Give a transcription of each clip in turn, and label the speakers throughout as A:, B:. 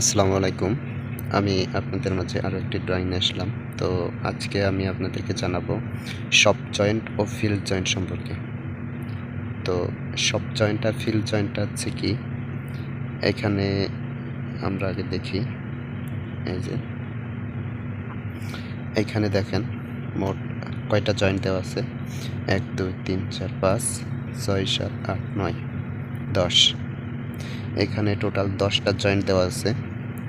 A: আসসালামু আলাইকুম আমি আপনাদের মাঝে আরও একটি ড্রয়িং আসলাম তো আজকে আমি আপনাদেরকে জানাবো সব জয়েন্ট ও ফিল্ড জয়েন্ট সম্পর্কে তো সব জয়েন্ট আর ফিল্ড জয়েন্ট হচ্ছে কি এখানে আমরা আগে দেখি এই যে এখানে দেখেন মোট কয়টা জয়েন্ট দেওয়া আছে এক দুই তিন চার পাঁচ ছয় সাত আট নয় দশ এখানে টোটাল দশটা জয়েন্ট দেওয়া আছে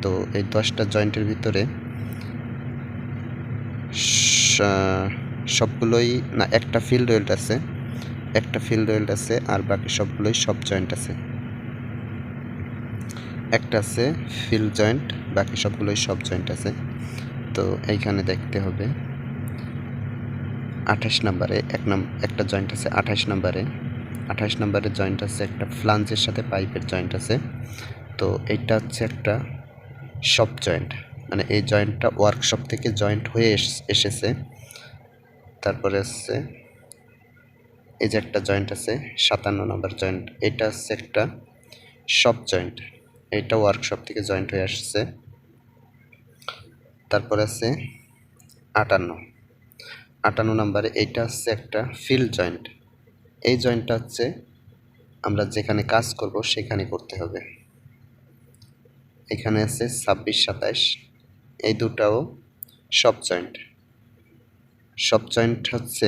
A: তো এই দশটা জয়েন্টের ভিতরে সবগুলোই না একটা ফিল্ড ওয়েল্ড আছে একটা ফিল্ড ওয়েল্ড আছে আর বাকি সবগুলোই সব জয়েন্ট আছে একটা আছে ফিল জয়েন্ট বাকি সবগুলোই সব জয়েন্ট আছে তো এইখানে দেখতে হবে আঠাশ নাম্বারে এক নাম একটা জয়েন্ট আছে আঠাশ নাম্বারে আঠাশ নাম্বারের জয়েন্ট আছে একটা ফ্লান্সের সাথে পাইপের জয়েন্ট আছে তো এটা হচ্ছে একটা সব জয়েন্ট মানে এই জয়েন্টটা ওয়ার্কশপ থেকে জয়েন্ট হয়ে এসেছে তারপরে হচ্ছে এই যে একটা জয়েন্ট আছে সাতান্ন নম্বর জয়েন্ট এটা হচ্ছে একটা শপ জয়েন্ট এটা ওয়ার্কশপ থেকে জয়েন্ট হয়ে আসছে তারপরে আছে আটান্ন আটান্ন নম্বরে এইটা হচ্ছে একটা ফিল্ড জয়েন্ট এই জয়েন্টটা হচ্ছে আমরা যেখানে কাজ করব সেখানে করতে হবে এখানে আছে ছাব্বিশ সাতাশ এই দুটাও সব জয়েন্ট সব জয়েন্ট হচ্ছে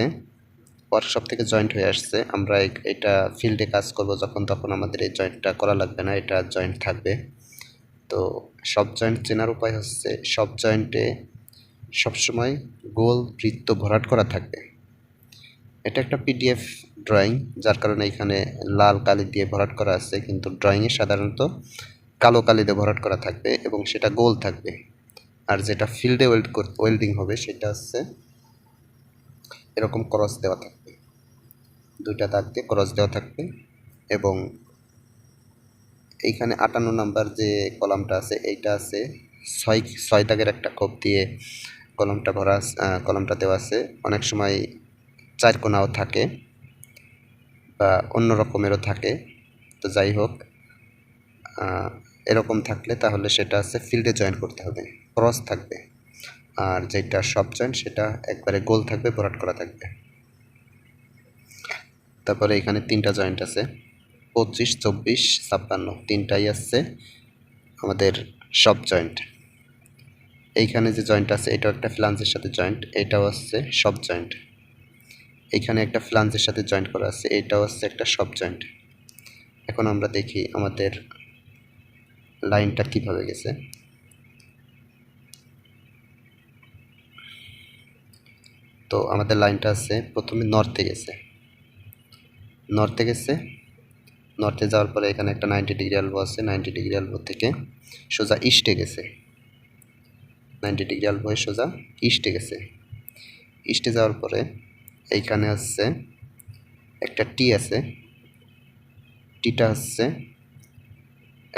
A: ওয়ার্কশপ থেকে জয়েন্ট হয়ে আসছে আমরা এটা ফিল্ডে কাজ করব যখন তখন আমাদের এই জয়েন্টটা করা লাগবে না এটা জয়েন্ট থাকবে তো সব জয়েন্ট চেনার উপায় হচ্ছে সব জয়েন্টে সবসময় গোল বৃত্ত ভরাট করা থাকবে এটা একটা পিডিএফ ড্রয়িং যার কারণে এখানে লাল কালি দিয়ে ভরাট করা আছে কিন্তু ড্রয়িংয়ে সাধারণত কালো কালিতে ভরাট করা থাকবে এবং সেটা গোল থাকবে আর যেটা ফিল্ডে ওয়েল্ড ওয়েল্ডিং হবে সেটা হচ্ছে এরকম ক্রস দেওয়া থাকবে দুইটা দাগ দিয়ে ক্রস দেওয়া থাকবে এবং এইখানে আটান্ন নাম্বার যে কলামটা আছে এইটা আছে ছয় ছয় দাগের একটা কোপ দিয়ে কলমটা ভরা কলমটা দেওয়া আছে অনেক সময় চার কোনাও থাকে বা অন্য রকমেরও থাকে তো যাই হোক এরকম থাকলে তাহলে সেটা আছে ফিল্ডে জয়েন করতে হবে ক্রস থাকবে আর যেটা সব জয়েন সেটা একবারে গোল থাকবে ভরাট করা থাকবে তারপরে এখানে তিনটা জয়েন্ট আছে পঁচিশ চব্বিশ ছাপ্পান্ন তিনটাই আছে আমাদের সব জয়েন্ট এইখানে যে জয়েন্ট আছে এটাও একটা ফ্লান্সের সাথে জয়েন্ট এটাও আছে সব জয়েন্ট এইখানে একটা ফ্লান্সের সাথে জয়েন্ট করা আছে এটাও আছে একটা সব জয়েন্ট এখন আমরা দেখি আমাদের লাইনটা কিভাবে গেছে তো আমাদের লাইনটা আছে প্রথমে নর্থে গেছে নর্থে গেছে নর্থে যাওয়ার পরে এখানে একটা নাইনটি ডিগ্রি আলবো আছে নাইনটি ডিগ্রি আলবো থেকে সোজা ইস্টে গেছে নাইনটি ডিগ্রি আলবো সোজা ইস্টে গেছে ইস্টে যাওয়ার পরে এইখানে আসছে একটা টি আছে টিটা আসছে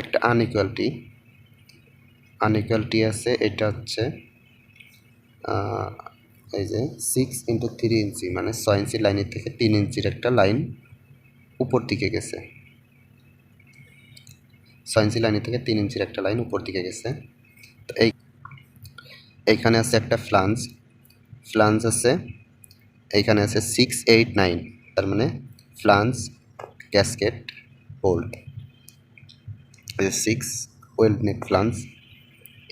A: একটা আনইকুয়ালিটি আনইকুয়ালিটি আছে এটা হচ্ছে এই যে সিক্স ইন্টু থ্রি ইঞ্চি মানে ছয় ইঞ্চি লাইনের থেকে তিন ইঞ্চির একটা লাইন উপর দিকে গেছে ছয় ইঞ্চি লাইনের থেকে তিন ইঞ্চির একটা লাইন উপর দিকে গেছে তো এই এইখানে আছে একটা ফ্লান্স ফ্লান্স আছে এইখানে আছে সিক্স এইট নাইন তার মানে flange gasket hold six weld neck flange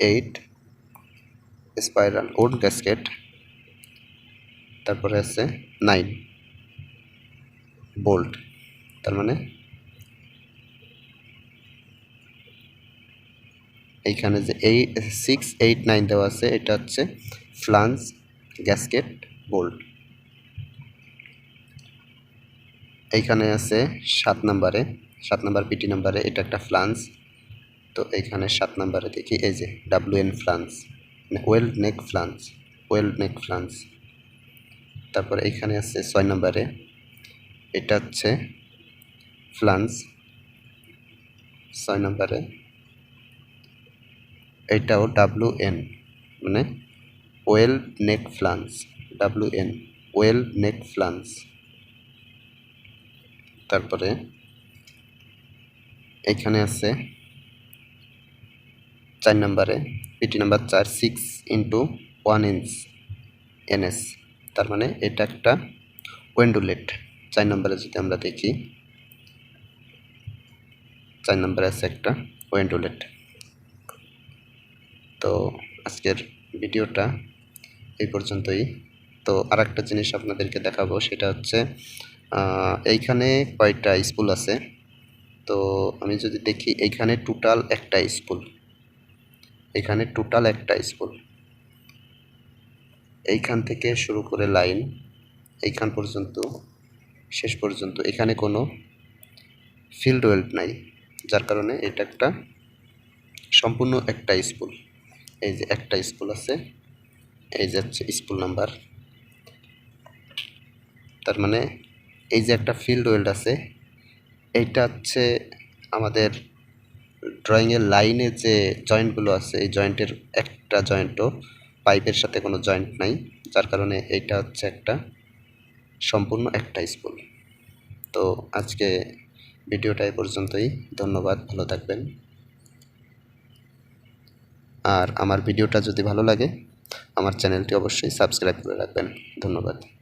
A: eight spiral wood gasket তারপরে আছে নাইন বোল্ট তার মানে এইখানে যে এই সিক্স এইট নাইন দেওয়া আছে এটা হচ্ছে ফ্লান্স gasket বোল্ট এইখানে আছে সাত নাম্বারে সাত নাম্বার পিটি নাম্বারে এটা একটা ফ্লান্স তো এখানে সাত নাম্বারে দেখি এই যে W N flange weld neck flange weld neck flange তারপর এখানে আছে ছয় নম্বরে এটা হচ্ছে ফ্লান্স ছয় নম্বরে এটাও ডাব্লু এন মানে weld neck flange W N weld neck flange তারপরে এখানে আছে চার নাম্বারে পিটি নাম্বার চার six into one inch NS তার মানে এটা একটা ওয়েন্ডুলেট চার নম্বরে যদি আমরা দেখি চার নাম্বারে আছে একটা ওয়েন্ডুলেট তো আজকের ভিডিওটা এই পর্যন্তই তো আর একটা জিনিস আপনাদেরকে দেখাবো সেটা হচ্ছে এইখানে কয়টা স্কুল আছে তো আমি যদি দেখি এইখানে টোটাল একটা স্কুল এখানে টোটাল একটা স্কুল এইখান থেকে শুরু করে লাইন এইখান পর্যন্ত শেষ পর্যন্ত এখানে কোনো ফিল্ড ওয়েল্ট নাই যার কারণে এটা একটা সম্পূর্ণ একটা স্কুল এই যে একটা স্কুল আছে এই যে হচ্ছে স্কুল নাম্বার তার মানে এই যে একটা ফিল্ড ওয়েল্ড আছে এইটা হচ্ছে আমাদের ড্রয়িংয়ের লাইনে যে জয়েন্টগুলো আছে এই জয়েন্টের একটা জয়েন্টও পাইপের সাথে কোনো জয়েন্ট নাই যার কারণে এইটা হচ্ছে একটা সম্পূর্ণ একটা স্কুল তো আজকে ভিডিওটা এই পর্যন্তই ধন্যবাদ ভালো থাকবেন আর আমার ভিডিওটা যদি ভালো লাগে আমার চ্যানেলটি অবশ্যই সাবস্ক্রাইব করে রাখবেন ধন্যবাদ